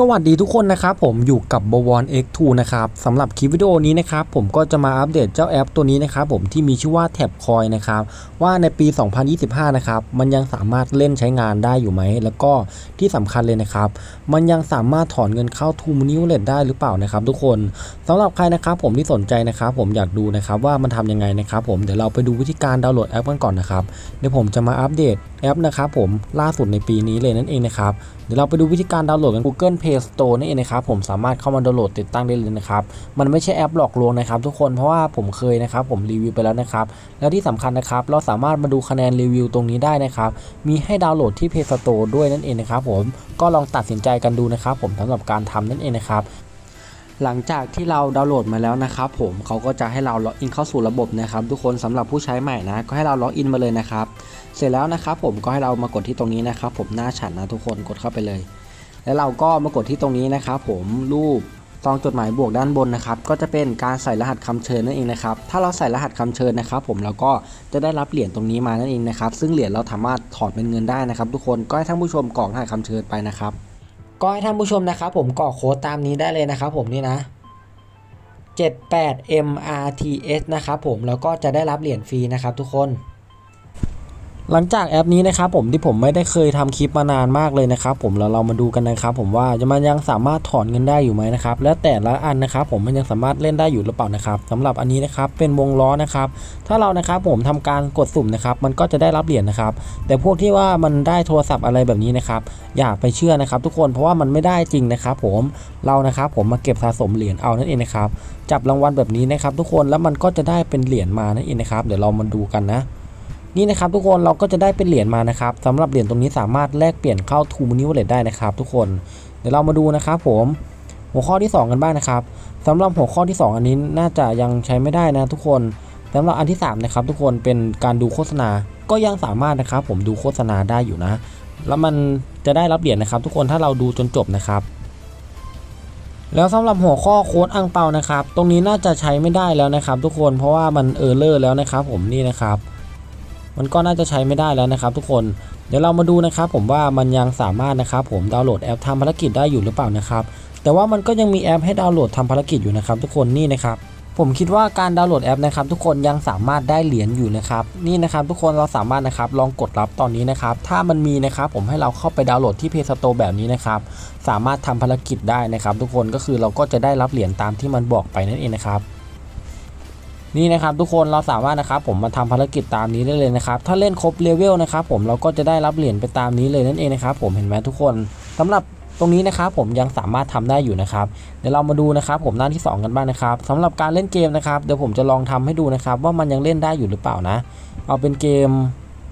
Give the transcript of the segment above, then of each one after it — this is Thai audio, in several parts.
สวัสดีทุกคนนะครับผมอยู่กับบวร X2 นะครับสำหรับคลิปวิดีโอนี้นะครับผมก็จะมาอัปเดตเจ้าแอปตัวนี้นะครับผมที่มีชื่อว่าแท็บคอยนะครับว่าในปี 2025 นะครับมันยังสามารถเล่นใช้งานได้อยู่ไหม แล้วก็ที่สำคัญเลยนะครับ มันยังสามารถถอนเงินเข้าทูมนิวเล t ได้หรือเปล่านะครับ ทุกคนสำหรับใครนะครับผมที่สนใจนะครับผมอยากดูนะครับว่ามันทำยังไงนะครับผมเดี๋ยวเราไปดูวิธีการดาวน์โหลดแอปกันก่อนนะครับเดี๋ยวผมจะมาอัปเดตแอปนะครับผมล่าสุดในปีนี้เลยนั่นเองนะครับเดี๋ยวเราไปดูวิธีการดาวน์โหลดกัน Google Play Store นี่เองนะครับผมสามารถเข้ามาดาวน์โหลดติดตั้งได้เลยนะครับมันไม่ใช่แอปหลอกลวงนะครับ ทุกคนเพราะว่าผมเคยนะครับผมรีวิวไปแล้วนะครับแล้วที่สำคัญนะครับเราสามารถมาดูคะแนนรีวิวตรงนี้ได้นะครับมีให้ดาวน์โหลดที่ Play Store ด้วยนั่นเองนะครับผมก็ลองตัดสินใจกันดูนะครับผมสำหรับการทำนั่นเองนะครับ หลังจากที่เราดาวน์โหลดมาแล้วนะครับผมเขาก็จะให้เราล็อกอินเข้าสู่ระบบนะครับทุกคนสำหรับผู้ใช้ใหม่นะก็ให้เราล็อกอินมาเลยนะครับเสร็จแล้วนะครับผมก็ให้เรามากดที่ตรงนี้นะครับผมหน้าฉันนะทุกคนกดเข้าไปเลย แล้วเราก็มากดที่ตรงนี้นะครับผมรูปซองจดหมายบวกด้านบนนะครับก็จะเป็นการใส่รหัสคำเชิญนั่นเองนะครับถ้าเราใส่รหัสคำเชิญนะครับ ผมเราก็จะได้รับเหรียญตรงนี้มานั่นเองนะครับซึ่งเหรียญเราสามารถถอนเป็นเงินได้นะครับ ทุกคนก็ให้ท่านผู้ชมกรอกรหัสคำเชิญไปนะครับ ก็ให้ท่านผู้ชมนะครับผมกรอกโค้ดตามนี้ได้เลยนะครับผมนี่นะ 78 MRTS นะครับผมแล้วก็จะได้รับเหรียญฟรีนะครับทุกคน หลังจากแอปนี้นะครับผมที่ผมไม่ได้เคยทำคลิปมานานมากเลยนะครับผมแล้วเรามาดูกันนะครับผมว่าจะมันยังสามารถถอนเงินได้อยู่ไหมนะครับและแต่ละอันนะครับผมมันยังสามารถเล่นได้อยู่หรือเปล่านะครับสำหรับอันนี้นะครับเป็นวงล้อนะครับถ้าเรานะครับผมทำการกดสุ่มนะครับมันก็จะได้รับเหรียญนะครับแต่พวกที่ว่ามันได้โทรศัพท์อะไรแบบนี้นะครับอย่าไปเชื่อนะครับ ทุกคนเพราะว่ามันไม่ได้จริงนะครับผมเรานะครับผมมาเก็บสะสมเหรียญเอานั่นเองนะครับจับรางวัลแบบนี้นะครับทุกคนแล้วมันก็จะได้เป็นเหรียญมานั่นเองนะครับเดี๋ยวเรามาดูกันนะ นี่นะครับทุกคนเราก็จะได้เป็นเหรียญมานะครับสำหรับเหรียญตรงนี้สามารถแลกเปลี่ยนเข้าทูม n นิวเล t ได้นะครับ ทุกคนเดี๋ยวเรามาดูนะครับผมหัวข้อที่ 2 กันบ้างนะครับสำหรับหัวข้อที่ 2 อันนี้น่าจะยังใช้ไม่ได้นะทุกคนสำหรับอันที่3นะครับทุกคนเป็นการดูโฆษณา ก็ยังสามารถนะครับผมดูโฆษณาได้อยู่นะ แล้วมันจะได้รับเหรียญนะครับ ทุกคนถ้าเราดูจนจบนะครับ แล้วสำหรับหัวข้อโค้ดอังเปานะครับ ตรงนี้น่าจะใช้ไม่ได้แล้วนะครับ ทุกคนเพราะว่ามันเออร์เลอร์แล้วนะครับ ผมนี่นะครับ มันก็น่าจะใช้ไม่ได้แล้วนะครับ ทุกคนเดี๋ยวเรามาดูนะครับ ผมว่ามันยังสามารถนะครับ ผมดาวน์โหลดแอปทำภารกิจได้อยู่หรือเปล่านะครับ แต่ว่ามันก็ยังมีแอปให้ดาวน์โหลดทำภารกิจอยู่นะครับ ทุกคนนี่นะครับผมคิดว่าการดาวน์โหลดแอปนะครับทุกคนยังสามารถได้เหรียญอยู่นะครับนี่นะครับทุกคนเราสามารถนะครับลองกดรับตอนนี้นะครับถ้ามันมีนะครับผมให้เราเข้าไปดาวน์โหลดที่ Play Store แบบนี้นะครับสามารถทำภารกิจได้นะครับ ทุกคนก็คือเราก็จะได้รับเหรียญตามที่มันบอกไปนั่นเองนะครับ นี่นะครับทุกคนเราสามารถนะครับผมมาทำภารกิจตามนี้ได้เลยนะครับถ้าเล่นครบเลเวลนะครับผมเราก็จะได้รับเหรียญไปตามนี้เลยนั่นเองนะครับผมเห็นไหมทุกคนสำหรับตรงนี้นะครับผมยังสามารถทำได้อยู่นะครับเดี๋ยวเรามาดูนะครับผมหน้าที่ 2 กันบ้างนะครับสำหรับการเล่นเกมนะครับเดี๋ยวผมจะลองทำให้ดูนะครับว่ามันยังเล่นได้อยู่หรือเปล่านะ เอาเป็นเกม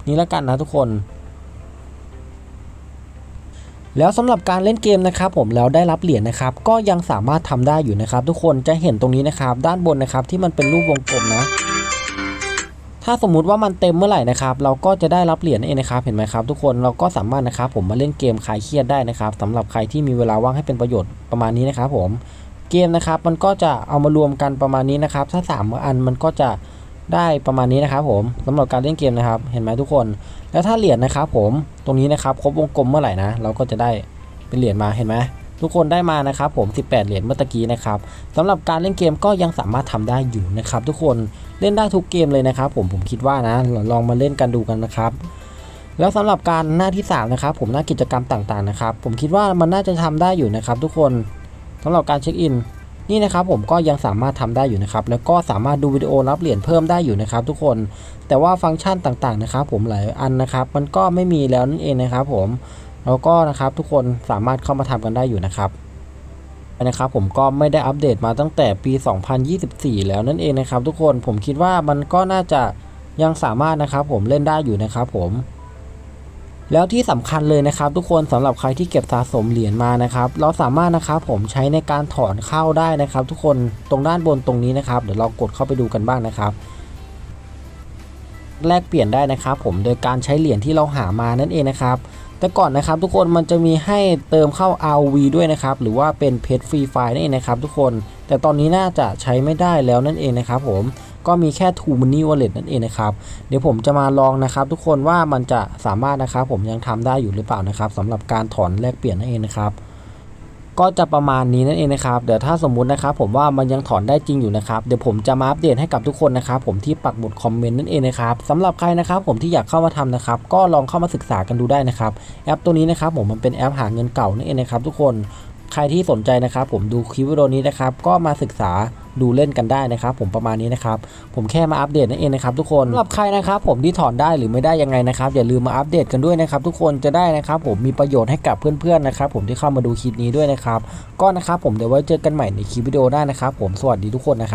นี้แล้วกันนะทุกคน แล้วสำหรับการเล่นเกมนะครับผมแล้วได้รับเหรียญนะครับก็ยังสามารถทำได้อยู่นะครับ ทุกคนจะเห็นตรงนี้นะครับ ด้านบนนะครับที่มันเป็นรูปวงกลมนะ ถ้าสมมุติว่ามันเต็มเมื่อไหร่นะครับเราก็จะได้รับเหรียญเองนะครับเห็นไหมครับ ทุกคนเราก็สามารถนะครับผมมาเล่นเกมคลายเครียดได้นะครับสำหรับใครที่มีเวลาว่างให้เป็นประโยชน์ประมาณนี้นะครับผมเกมนะครับมันก็จะเอามารวมกันประมาณนี้นะครับ ถ้าสามอันมันก็จะ ได้ประมาณนี้นะครับผมสำหรับการเล่นเกมนะครับ เห็นไหมทุกคน แล้วถ้าเหรียญนะครับผมตรงนี้นะครับครบวงกลมเมื่อไหร่นะเราก็จะได้เป็นเหรียญมาเห็นไหมทุกคนได้มานะครับผม 18 เหรียญเมื่อตะกี้นะครับสำหรับการเล่นเกมก็ยังสามารถทำได้อยู่นะครับ ทุกคนเล่นได้ทุกเกมเลยนะครับ ผมผมคิดว่านะลองมาเล่นกันดูกันนะครับ แล้วสำหรับการหน้าที่3นะครับผมหน้ากิจกรรมต่างๆนะครับ ผมคิดว่ามันน่าจะทำได้อยู่นะครับ ทุกคนสำหรับการเช็คอิน นี่นะครับผมก็ยังสามารถทำได้อยู่นะครับแล้วก็สามารถดูวิดีโอรับเหรียญเพิ่มได้อยู่นะครับ ทุกคนแต่ว่าฟังก์ชันต่างๆนะครับ ผมหลายอันนะครับ มันก็ไม่มีแล้วนั่นเองนะครับ ผมแล้วก็นะครับทุกคนสามารถเข้ามาทำกันได้อยู่นะครับนะครับผมก็ไม่ได้อัปเดตมาตั้งแต่ปี 2024 แล้วนั่นเองนะครับ ทุกคนผมคิดว่ามันก็น่าจะยังสามารถนะครับผมเล่นได้อยู่นะครับผม แล้วที่สำคัญเลยนะครับ ทุกคนสำหรับใครที่เก็บสะสมเหรียญมานะครับ เราสามารถนะครับผมใช้ในการถอนเข้าได้นะครับ ทุกคนตรงด้านบนตรงนี้นะครับ เดี๋ยวเรากดเข้าไปดูกันบ้างนะครับ แลกเปลี่ยนได้นะครับ ผมโดยการใช้เหรียญที่เราหามานั่นเองนะครับ แต่ก่อนนะครับทุกคนมันจะมีให้เติมเข้า RV ด้วยนะครับ หรือว่าเป็นเพจฟรีไฟล์นั่นเองนะครับ ทุกคนแต่ตอนนี้น่าจะใช้ไม่ได้แล้วนั่นเองนะครับ ผม ก็มีแค่ t o Money Wallet นั่นเองนะครับ เดี๋ยวผมจะมาลองนะครับทุกคนว่ามันจะสามารถนะครับผมยังทำได้อยู่หรือเปล่านะครับสำหรับการถอนแลกเปลี่ยนนั่นเองนะครับก็จะประมาณนี้นั่นเองนะครับ เดี๋ยวถ้าสมมุตินะครับผมว่ามันยังถอนได้จริงอยู่นะครับ เดี๋ยวผมจะมาอัปเดตให้กับทุกคนนะครับ ผมที่ปักหมุดคอมเมนต์นั่นเองนะครับสำหรับใครนะครับผมที่อยากเข้ามาทำนะครับ ก็ลองเข้ามาศึกษากันดูได้นะครับ แอปตัวนี้นะครับผมมันเป็นแอปหาเงินเก่านั่นเองนะครับ ทุกคน ใครที่สนใจนะครับ ผมดูคลิปวิดีโอนี้นะครับ ก็มาศึกษา ดูเล่นกันได้นะครับ ผมประมาณนี้นะครับผมแค่มาอัปเดตนั่นเองนะครับทุกคนสำหรับใครนะครับ ผมที่ถอนได้หรือไม่ได้ยังไงนะครับอย่าลืมมาอัปเดตกันด้วยนะครับทุกคนจะได้นะครับ ผมมีประโยชน์ให้กับเพื่อนๆนะครับ ผมที่เข้ามาดูคลิปนี้ด้วยนะครับก็นะครับผมเดี๋ยวไว้เจอกันใหม่ในคลิปวิดีโอหน้านะครับ ผมสวัสดีทุกคนนะครับ